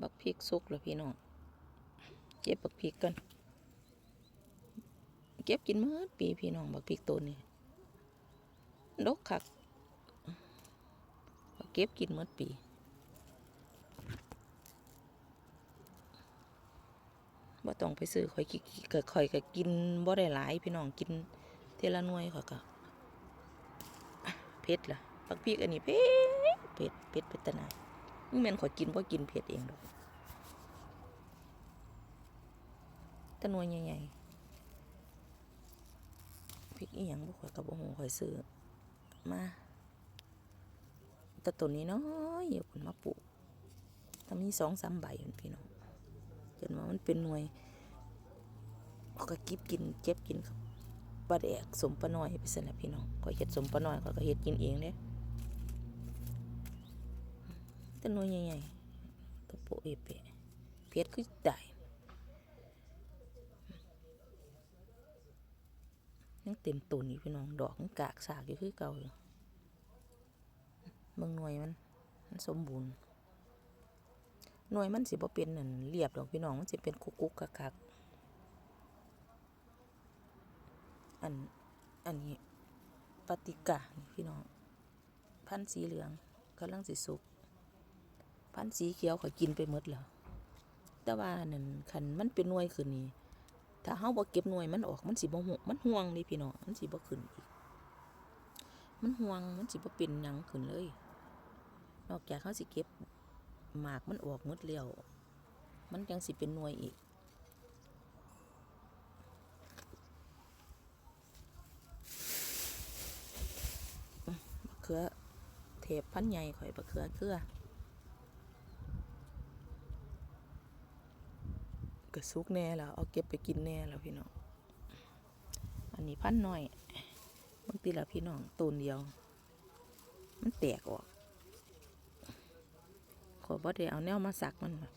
บักพริกสุกแล้วพี่น้อง เก็บบักพริกกัน เก็บกินเมื่อปีพี่น้องบักพริกต้นนี่ดกคักเก็บกินเมื่อปีบ่ต้องไปซื้อข่อยกิก็ข่อยก็กินบ่ได้หลายพี่น้องกินเทละน่วยข่อยก็เผ็ดล่ะบักพริกอันนี้เผ็ดเผ็ดเผ็ดเผ็ดตะนายนี่แม่นข่อยกินบ่กินเผ็ดเองดอกแตะนวยใหญ่ๆพริกอีหยังบ่ข่อยก็บ่ฮู้ข่อยซื้อมาแต่ต้นนี้น้อยอยู่เพิ่นมาปลูกถ้ามี2-3ใบพุ่นพี่น้องจนว่ามันเป็นหน่วยเขาก็กิบกินเจ็บกินครับปลาแดกสมปลาน้อยไปสละพี่น้องก็เฮ็ดสมปลาน้อยเขาก็เฮ็ดกินเองเด้แต่หน่วยใหญ่ๆตัวโปเอเปะเพชรคือได้ ยังเต็มต้นอยู่พี่น้องดอกมันกากสากอยู่คือเก่าอยู่เบิ่งหน่วยมันมันสมบูรณ์หน่วยมันสิบ่เป็นนั่นเรียบดอกพี่น้องมันสิเป็นกุกกุกกักกักอันอันนี้ปฏิกานี่พี่น้อง พันธุ์สีเหลืองกำลังสิสุก พันธุ์สีเขียวเขากินไปหมดแล้วแต่ว่านั่นคันมันเป็นหน่วยขึ้นนี่ ถ้าเฮาบ่เก็บหน่วยมันออกมันสิบ่หกมันห่วงนี่พี่น้องมันสิบ่ขึ้นอีก มันห่วงมันสิบ่เป็นหยังขึ้นเลย นอกจากเฮาสิเก็บหมากมันออกหมดแล้วมันยังสิเป็นหน่วยอีกมมะเขือเทปพันใหญ่ข่อยมะเขือเกลือ ก็สุกแน่แล้วเอาเก็บไปกินแน่แล้วพี่น้อง อันนี้พันหน่อยบางทีละพี่น้องตูนเดียว มันแตกออกขอยบ่ได้เอาแนวมาสักมันแบบ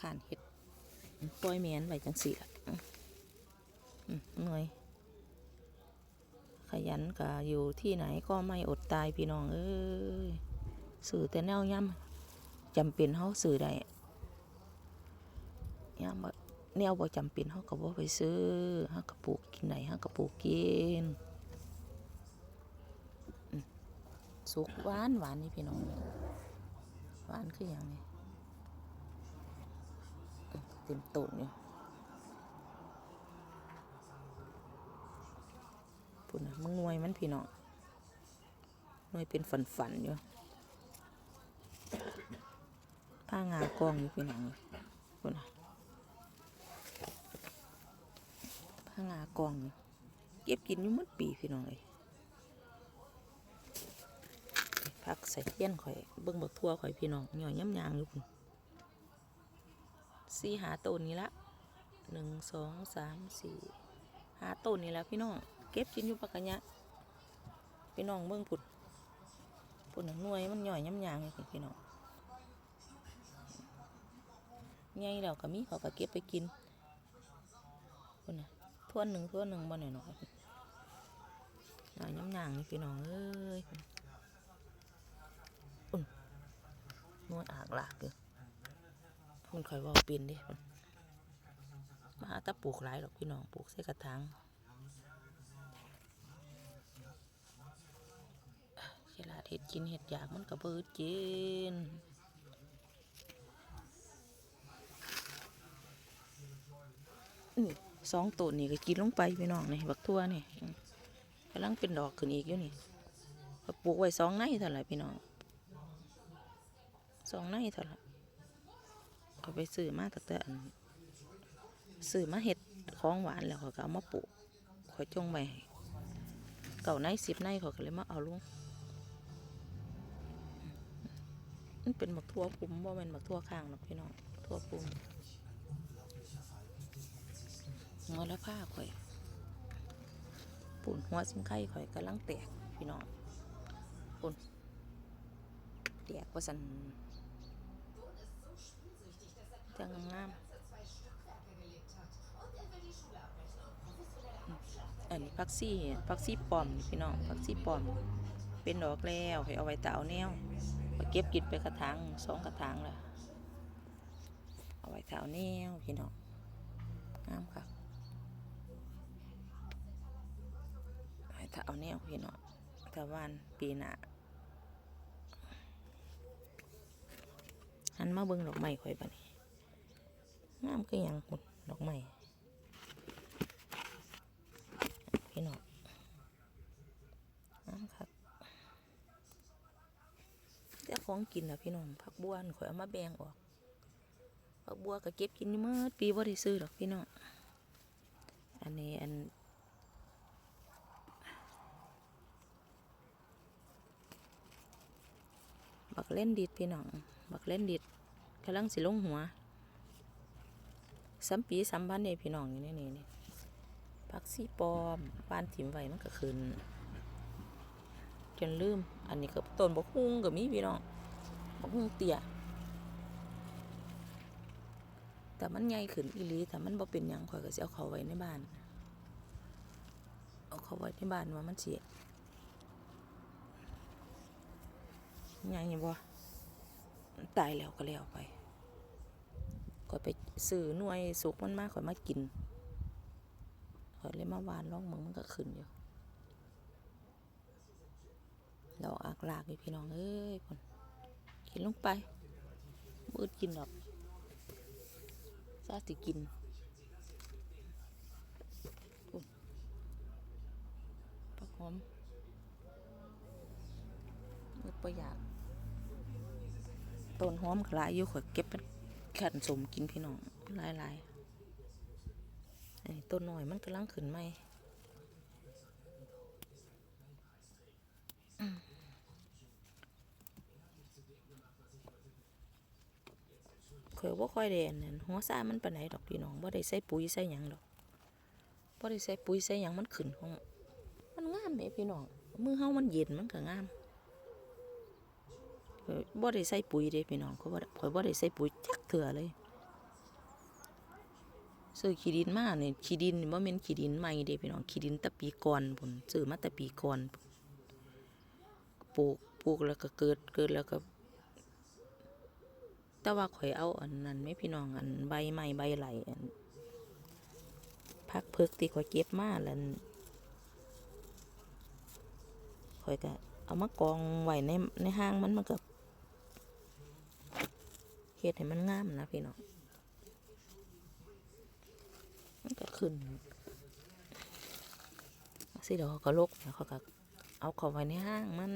ขานเห็ดปล่อยแมนไว้จังสี่ละหน่อย ขยันก็อยู่ที่ไหนก็ไม่อดตายพี่น้องเอ้ยสื่อแต่แนวย่ำ จำเป็นเฮาสื่อได้ย่ำบ่แนวบ่จำเป็นเฮาก็บ่ไปซื้อเฮาก็ปลูกกินได้เฮาก็ปลูกกินสุกหวานหวานนี่พี่น้องหวานคืออย่างนี้เต็มต้นอยู่ปุ่นนะมึงหน่วยมันพี่น้องหน่วยเป็นฝันฝันๆอยู่ ผ้างากองอยู่พี่น้องปุ่นะผ้างากองอยู่เก็บกินอยู่หมดปีพี่น้องเลยพักใส่เทียนข่อยเบิ่งบักทั่วข่อยพี่น้องหน่อยย่ำยางอยู่พุ่นสี่หาต้นนี้ละหนึ่งสองสามสี่หาต้นนี้ละพี่น้องเก็บกินอยู่ปากกะยะพี่น้องเบิ่งพุ่นพุ่นน่ะหน่วยมันหน่อยย่ำยางอยู่พุ่นพี่น้อง ใหญ่แล้วก็มีเขาก็เก็บไปกินพุ่นน่ะทั่วหนึ่งทั่วหนึ่งบ่หน่อยหน่อยหน่อยย่ำยางนี่พี่น้องเอ้ยอุ่นวดอากหลากอยู่มันคอยว่าเป็นดิมาตะปลูกหลายหรอกพี่น้องปลูกใส่กระถางเวลาเห็ดกินเห็ดอยากมันก็เบิดกิน นี่สองต้นนี่ก็กินลงไปพี่น้องนี่บักทั่วนี่กำลังเป็นดอกขึ้นอีกอยู่นี่ก็ปลูกไว้สองในเท่าไหร่พี่น้องสองในเท่าไหร่เอาไปซื้อมาแต่แต่ซื้อมาเห็ดของหวานแล้วเขาก็เอามาปลูกขอจงไปเก่าในสิบในเขาก็เลยมาเอาลุงมันเป็นหมักทั่วปุ่มว่าเป็นหมักทั่วข้างหรอกพี่น้องทั่วปุ่ม หัวละผ้าข่อยปุ่นหัวสิงไข่ข่อยกำลังแตกพี่น้องปุ่นแตกว่าสันจังงามอันนี้พักซี่พักซี่ปอมพี่น้องพักซี่ปอม เป็นดอกแล้วให้เอาไว้ตาเอาแนวไปเก็บกินไปกระถางสองกระถางและเอาไว้เท้าแนวพี่น้องงามค่ะ ไว้เท้าแนวพี่น้องถ้าวันปีหน้าหันมาเบิ่งดอกไม้ข่อยบัดนี้งามคือหยังพุ่นดอกไม้พี่น้องงามค่ะเจ้าของกินนะพี่น้องผักบัวข่อยเอามาแบ่งออกผักบัวก็เก็บกินเมื่อปีบ่ได้ซื้อหรอกพี่น้องอันนี้อัน บักเล่นดิดพี่น้อง บักเล่นดิดกำลังสิลงหัวสัมปีสัมพันธ์เนี่ยพี่น้องอยู่นี่นี่นี่ผักซีปลอมบ้านถิ่มไว้มันก็ขึ้นจนลืม อันนี้ก็ต้นบกฮุงก็มีพี่น้องบกฮุงเตี้ยแต่มันใหญ่ขึ้นอีหลีแต่มันบ่เป็นหยังข่อยก็สิเอาเขาไว้ในบ้าน เอาเขาไว้ในบ้านว่ามันสิ ใหญ่บ่ตายแล้วก็แล้วไปข่อยไปซื้อหน่วยสุกมันมาข่อยมากินข่อยเลยมาหวานลองมึงมันก็ขึ้นอยู่ดอกอักลากพี่น้องเอ้ยคนกินลงไปมืดกินดอกซาสิกินพุ่นผักหอมมืดประหยัด ต้นหอมก็หลายอยู่ข่อยเก็บเป็นขันสมกินพี่น้องหลายหลายๆอันนี้ต้นหน่อยมันกำลังขึ้นใหม่ข่อยบ่ค่อยได้นนั้นหัวซ่ามันปานไหนดอกพี่น้องบ่ได้ใส่ปุ๋ยใส่หยังดอกบ่ได้ใส่ปุ๋ยใส่หยังมันขึ้นของมันงามแหมพี่น้องมือเฮามันเย็นมันก็งามข้อย บ่ได้ใส่ปุ๋ยเด้พี่น้องเขาบ่ได้ข่อยบ่ได้ใส่ปุ๋ยจักเทื่อเลยซื้อขี้ดินมานี่ขี้ดินนี่บ่แม่นขี้ดินใหม่เด้พี่น้องขี้ดินต่ปีก่อนพุ่นซื้อมาต่ปีก่อนปลูกปลูกแล้วก็เกิดเกิดแล้วก็แต่ว่าข่อยเอาอันนั้นไม่พี่น้องอันใบไม้ใบไหลอันพักเพิกที่ข่อยเก็บมาแล้วข่อยก็เอามากองไว้ในในห้างมันมันก็ ฮ็ดให้มันงามนะพี่น้องมันก็ขึ้นสิเดี๋ยวเขาก็ลกเขาก็เอาเข้าไว้ในห้างมัน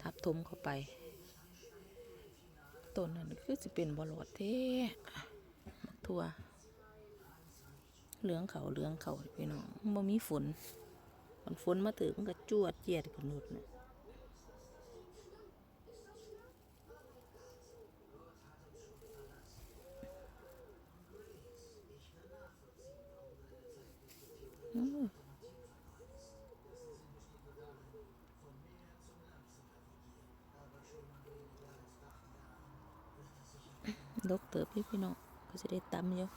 ทับทมเข้าไปต้นนั้นคือสิเป็นบอลอดเท่มักทั่วเหลืองเขาเหลืองเขาพี่น้องบ่มีฝนมันฝนมาถึงมันก็จวดเจียดกันนุดนะอื้อ ดกเติบพี่พี่น้องก็จะได้ตำอยู่